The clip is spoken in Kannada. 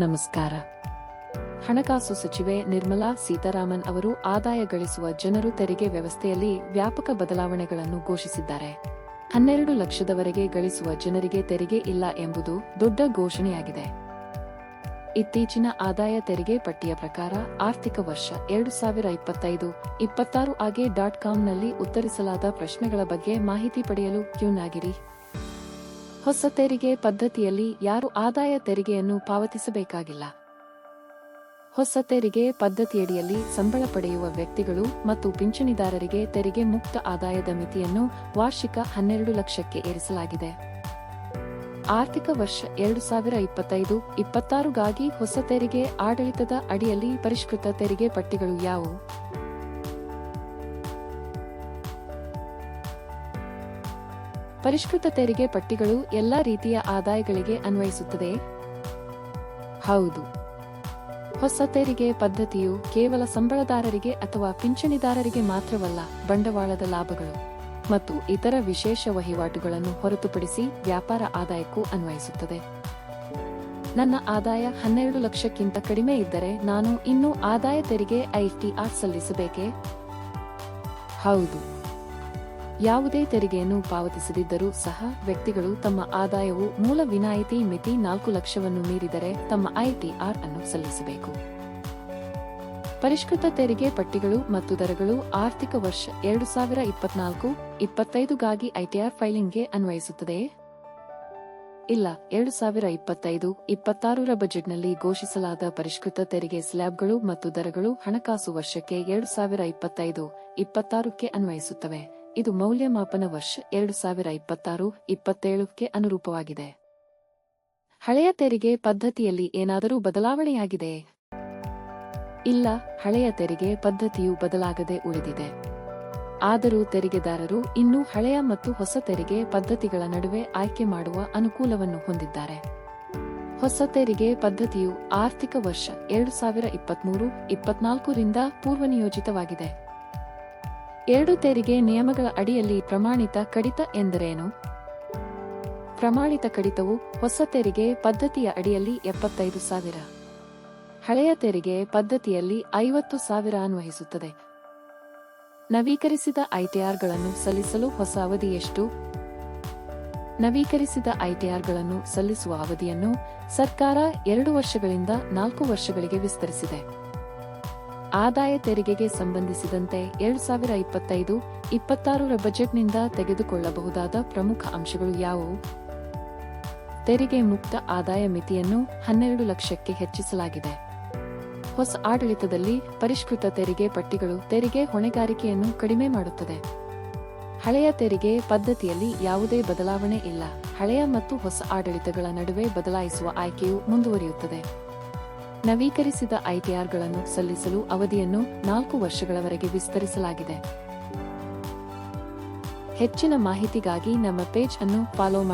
ನಮಸ್ಕಾರ. ಹಣಕಾಸು ಸಚಿವೆ ನಿರ್ಮಲಾ ಸೀತಾರಾಮನ್ ಅವರು ಆದಾಯ ಗಳಿಸುವ ಜನರು ತೆರಿಗೆ ವ್ಯವಸ್ಥೆಯಲ್ಲಿ ವ್ಯಾಪಕ ಬದಲಾವಣೆಗಳನ್ನು ಘೋಷಿಸಿದ್ದಾರೆ. ಹನ್ನೆರಡು ಲಕ್ಷದವರೆಗೆ ಗಳಿಸುವ ಜನರಿಗೆ ತೆರಿಗೆ ಇಲ್ಲ ಎಂಬುದು ದೊಡ್ಡ ಘೋಷಣೆಯಾಗಿದೆ. ಇತ್ತೀಚಿನ ಆದಾಯ ತೆರಿಗೆ ಪಟ್ಟಿಯ ಪ್ರಕಾರ ಆರ್ಥಿಕ ವರ್ಷ ಎರಡು ಸಾವಿರ ಇಪ್ಪತ್ತೈದು, ಇಪ್ಪತ್ತಾರು ಆಗೆ ಡಾಟ್ ಕಾಮ್ನಲ್ಲಿ ಉತ್ತರಿಸಲಾದ ಪ್ರಶ್ನೆಗಳ ಬಗ್ಗೆ ಮಾಹಿತಿ ಪಡೆಯಲು ಕ್ಯೂನಾಗಿರಿ. ಹೊಸ ತೆರಿಗೆ ಪದ್ಧತಿಯಲ್ಲಿ ಯಾರು ಆದಾಯ ತೆರಿಗೆಯನ್ನು ಪಾವತಿಸಬೇಕಾಗಿಲ್ಲ. ಹೊಸ ತೆರಿಗೆ ಪದ್ಧತಿಯಡಿಯಲ್ಲಿ ಸಂಬಳ ಪಡೆಯುವ ವ್ಯಕ್ತಿಗಳು ಮತ್ತು ಪಿಂಚಣಿದಾರರಿಗೆ ತೆರಿಗೆ ಮುಕ್ತ ಆದಾಯದ ಮಿತಿಯನ್ನು ವಾರ್ಷಿಕ ಹನ್ನೆರಡು ಲಕ್ಷಕ್ಕೆ ಏರಿಸಲಾಗಿದೆ. ಆರ್ಥಿಕ ವರ್ಷ ಎರಡು ಸಾವಿರ ಇಪ್ಪತ್ತೈದು ಇಪ್ಪತ್ತಾರುಗಾಗಿ ಹೊಸ ತೆರಿಗೆ ಆಡಳಿತದ ಅಡಿಯಲ್ಲಿ ಪರಿಷ್ಕೃತ ತೆರಿಗೆ ಪಟ್ಟಿಗಳು ಯಾವುವು? ಪರಿಷ್ಕೃತ ತೆರಿಗೆ ಪಟ್ಟಿಗಳು ಎಲ್ಲ ರೀತಿಯ ಆದಾಯಗಳಿಗೆ ಅನ್ವಯಿಸುತ್ತದೆ. ಹೌದು. ಹೊಸ ತೆರಿಗೆ ಪದ್ಧತಿಯು ಕೇವಲ ಸಂಬಳದಾರರಿಗೆ ಅಥವಾ ಪಿಂಚಣಿದಾರರಿಗೆ ಮಾತ್ರವಲ್ಲ ಬಂಡವಾಳದ ಲಾಭಗಳು ಮತ್ತು ಇತರ ವಿಶೇಷ ವಹಿವಾಟುಗಳನ್ನು ಹೊರತುಪಡಿಸಿ ವ್ಯಾಪಾರ ಆದಾಯಕ್ಕೂ ಅನ್ವಯಿಸುತ್ತದೆ. ನನ್ನ ಆದಾಯ ಹನ್ನೆರಡು ಲಕ್ಷಕ್ಕಿಂತ ಕಡಿಮೆ ಇದ್ದರೆ ನಾನು ಇನ್ನೂ ಆದಾಯ ತೆರಿಗೆ ಐಟಿಆರ್ ಸಲ್ಲಿಸಬೇಕೇ? ಹೌದು. ಯಾವುದೇ ತೆರಿಗೆಯನ್ನು ಪಾವತಿಸದಿದ್ದರೂ ಸಹ ವ್ಯಕ್ತಿಗಳು ತಮ್ಮ ಆದಾಯವು ಮೂಲ ವಿನಾಯಿತಿ ಮಿತಿ ನಾಲ್ಕು ಲಕ್ಷವನ್ನು ಮೀರಿದರೆ ತಮ್ಮ ಐಟಿಆರ್ ಅನ್ನು ಸಲ್ಲಿಸಬೇಕು. ಪರಿಷ್ಕೃತ ತೆರಿಗೆ ಪಟ್ಟಿಗಳು ಮತ್ತು ದರಗಳು ಆರ್ಥಿಕ ವರ್ಷ ಎರಡು ಸಾವಿರ ಇಪ್ಪತ್ನಾಲ್ಕು ಇಪ್ಪತ್ತೈದುಗಾಗಿ ಐಟಿಆರ್ ಫೈಲಿಂಗ್ಗೆ ಅನ್ವಯಿಸುತ್ತದೆಯೇ? ಇಲ್ಲ, ಎರಡು ಸಾವಿರ ಇಪ್ಪತ್ತೈದು ಇಪ್ಪತ್ತಾರರ ಬಜೆಟ್ನಲ್ಲಿ ಘೋಷಿಸಲಾದ ಪರಿಷ್ಕೃತ ತೆರಿಗೆ ಸ್ಲ್ಯಾಬ್ಗಳು ಮತ್ತು ದರಗಳು ಹಣಕಾಸು ವರ್ಷಕ್ಕೆ ಎರಡು ಸಾವಿರ ಇಪ್ಪತ್ತೈದು ಇಪ್ಪತ್ತಾರಕ್ಕೆ ಅನ್ವಯಿಸುತ್ತವೆ. ಇದು ಮೌಲ್ಯಮಾಪನ ವರ್ಷ ಎರಡು ಸಾವಿರ ಇಪ್ಪತ್ತಾರು, ಇಪ್ಪತ್ತೇಳಕ್ಕೆ ಅನುರೂಪವಾಗಿದೆ. ಹಳೆಯ ತೆರಿಗೆ ಪದ್ಧತಿಯಲ್ಲಿ ಏನಾದರೂ ಬದಲಾವಣೆಯಾಗಿದೆ? ಇಲ್ಲ, ಹಳೆಯ ತೆರಿಗೆ ಪದ್ಧತಿಯು ಬದಲಾಗದೆ ಉಳಿದಿದೆ. ಆದರೂ ತೆರಿಗೆದಾರರು ಇನ್ನೂ ಹಳೆಯ ಮತ್ತು ಹೊಸ ತೆರಿಗೆ ಪದ್ಧತಿಗಳ ನಡುವೆ ಆಯ್ಕೆ ಮಾಡುವ ಅನುಕೂಲವನ್ನು ಹೊಂದಿದ್ದಾರೆ. ಹೊಸ ತೆರಿಗೆ ಪದ್ಧತಿಯು ಆರ್ಥಿಕ ವರ್ಷ ಎರಡು ಸಾವಿರ ಇಪ್ಪತ್ಮೂರು, ಇಪ್ಪತ್ನಾಲ್ಕರಿಂದ ಪೂರ್ವನಿಯೋಜಿತವಾಗಿದೆ. ಎರಡು ತೆರಿಗೆ ನಿಯಮಗಳ ಅಡಿಯಲ್ಲಿ ಪ್ರಮಾಣಿತ ಕಡಿತ ಎಂದರೇನು? ಪ್ರಮಾಣಿತ ಕಡಿತವು ಹೊಸ ತೆರಿಗೆ ಪದ್ಧತಿಯ ಅಡಿಯಲ್ಲಿ ಎಪ್ಪತ್ತೈದು ಸಾವಿರ. ಹಳೆಯ ತೆರಿಗೆ ಪದ್ಧತಿಯಲ್ಲಿ ಐವತ್ತು ಸಾವಿರ ಅನ್ವಯಿಸುತ್ತದೆ. ನವೀಕರಿಸಿದ ಐಟಿಆರ್ಗಳನ್ನು ಸಲ್ಲಿಸಲು ಹೊಸ ಅವಧಿ ಎಷ್ಟು? ನವೀಕರಿಸಿದ ಐಟಿಆರ್ಗಳನ್ನು ಸಲ್ಲಿಸುವ ಅವಧಿಯನ್ನು ಸರ್ಕಾರ ಎರಡು ವರ್ಷಗಳಿಂದ ನಾಲ್ಕು ವರ್ಷಗಳಿಗೆ ವಿಸ್ತರಿಸಿದೆ. ಆದಾಯ ತೆರಿಗೆಗೆ ಸಂಬಂಧಿಸಿದಂತೆ ಎರಡು ಸಾವಿರ ಇಪ್ಪತ್ತೈದು, ಇಪ್ಪತ್ತಾರರ ಬಜೆಟ್ನಿಂದ ತೆಗೆದುಕೊಳ್ಳಬಹುದಾದ ಪ್ರಮುಖ ಅಂಶಗಳು ಯಾವುವು? ತೆರಿಗೆ ಮುಕ್ತ ಆದಾಯ ಮಿತಿಯನ್ನು ಹನ್ನೆರಡು ಲಕ್ಷಕ್ಕೆ ಹೆಚ್ಚಿಸಲಾಗಿದೆ. ಹೊಸ ಆಡಳಿತದಲ್ಲಿ ಪರಿಷ್ಕೃತ ತೆರಿಗೆ ಪಟ್ಟಿಗಳು ತೆರಿಗೆ ಹೊಣೆಗಾರಿಕೆಯನ್ನು ಕಡಿಮೆ ಮಾಡುತ್ತದೆ. ಹಳೆಯ ತೆರಿಗೆ ಪದ್ಧತಿಯಲ್ಲಿ ಯಾವುದೇ ಬದಲಾವಣೆ ಇಲ್ಲ. ಹಳೆಯ ಮತ್ತು ಹೊಸ ಆಡಳಿತಗಳ ನಡುವೆ ಬದಲಾಯಿಸುವ ಆಯ್ಕೆಯು ಮುಂದುವರಿಯುತ್ತದೆ. ನವೀಕರಿಸಿದ ಐಟಿಆರ್ಗಳನ್ನು ಸಲ್ಲಿಸಲು ಅವಧಿಯನ್ನು ನಾಲ್ಕು ವರ್ಷಗಳವರೆಗೆ ವಿಸ್ತರಿಸಲಾಗಿದೆ. ಹೆಚ್ಚಿನ ಮಾಹಿತಿಗಾಗಿ ನಮ್ಮ ಪೇಜ್ ಅನ್ನು ಫಾಲೋ ಮಾಡಿ.